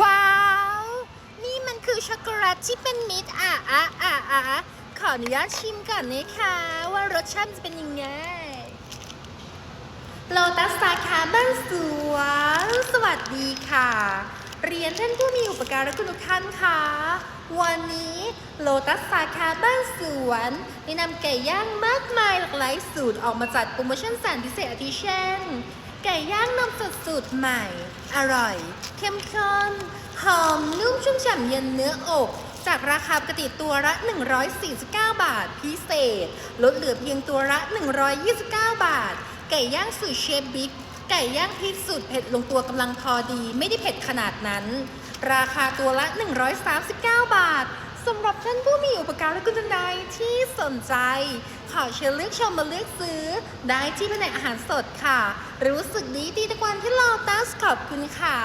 ว้าว นี่มันคือช็อกโกแลตที่เป็นมิตรอะอะอะอะขออนุญาตชิมก่อนนะคะว่ารสชาติจะเป็นยังไงโลตัสสาขาบ้านสวนสวัสดีค่ะ เรียนท่านผู้มีอุปการะคุณทุกท่านค่ะวันนี้โลตัสสาขาบ้านสวนได้นำไก่ย่างมากมายหลากหลายสูตรออกมาจัดโปรโมชั่นแสนพิเศษอาทิเช่น ไก่ย่างนมสดสูตรใหม่ อร่อย เข้มข้น หอมนุ่มชุ่มฉ่ำเย็นเนื้ออก จากราคาปกติตัวละ 149 บาทพิเศษ ลดเหลือเพียงตัวละ 129 บาท ไก่ย่างสูตรเชฟบิ๊ก ไก่ย่างพริกสูตรเผ็ดลงตัวกำลังพอดี ไม่ได้เผ็ดขนาดนั้น ราคาตัวละ 139 บาทสำหรับท่านผู้มีอุปการะคุณนายที่สนใจ ขอเชิญเลือกชมมาเลือกซื้อ ได้ที่แผนกอาหารสดค่ะ รู้สึกดีดีตะกวันที่เราตัสขอบคุณค่ะ